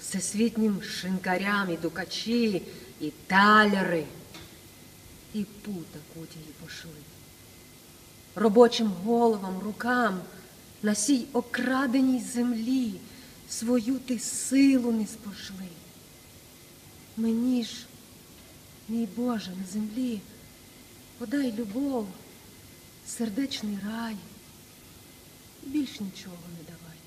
всесвітнім шинкарям і дукачі, і таляри, і пута кутії пошли. Робочим головам, рукам на сій окраденій землі свою ти силу не спошли. Мені ж, мій Боже, на землі, подай любов, сердечний рай, більш нічого не давай.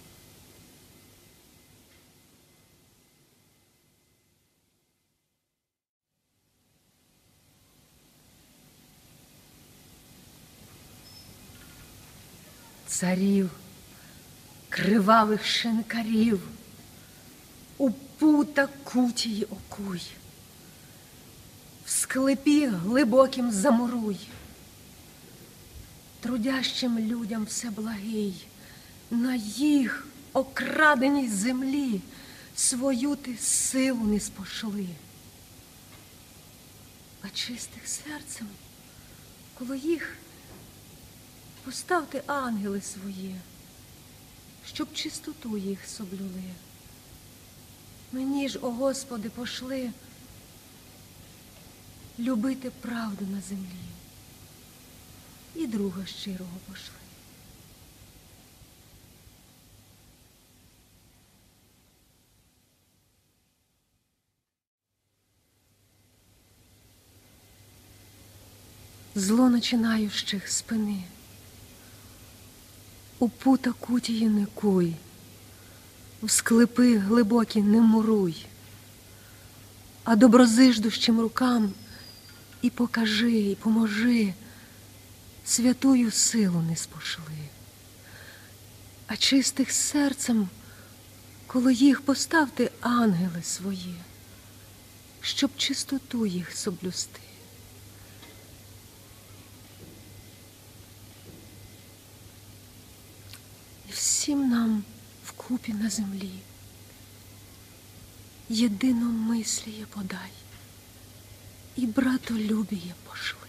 Царів, кривавих шинкарів, у пута кутії окуй, в склепі глибоким замуруй, трудящим людям все благий, на їх окраденій землі свою ти силу не спошли, а чистих серцем коло їх поставте ангели свої, щоб чистоту їх соблюли. Мені ж, о Господи, пошли любити правду на землі і друга щирого пошли. Зло начинаючих спини, у пута кутії не куй, в склепи глибокі не муруй, а доброзиждущим рукам і покажи, і поможи, святую силу не спошли, а чистих серцем коло їх поставте ангели свої, щоб чистоту їх соблюсти. І всім нам вкупі на землі єдино мисліє подай, і братолюбіє пошли.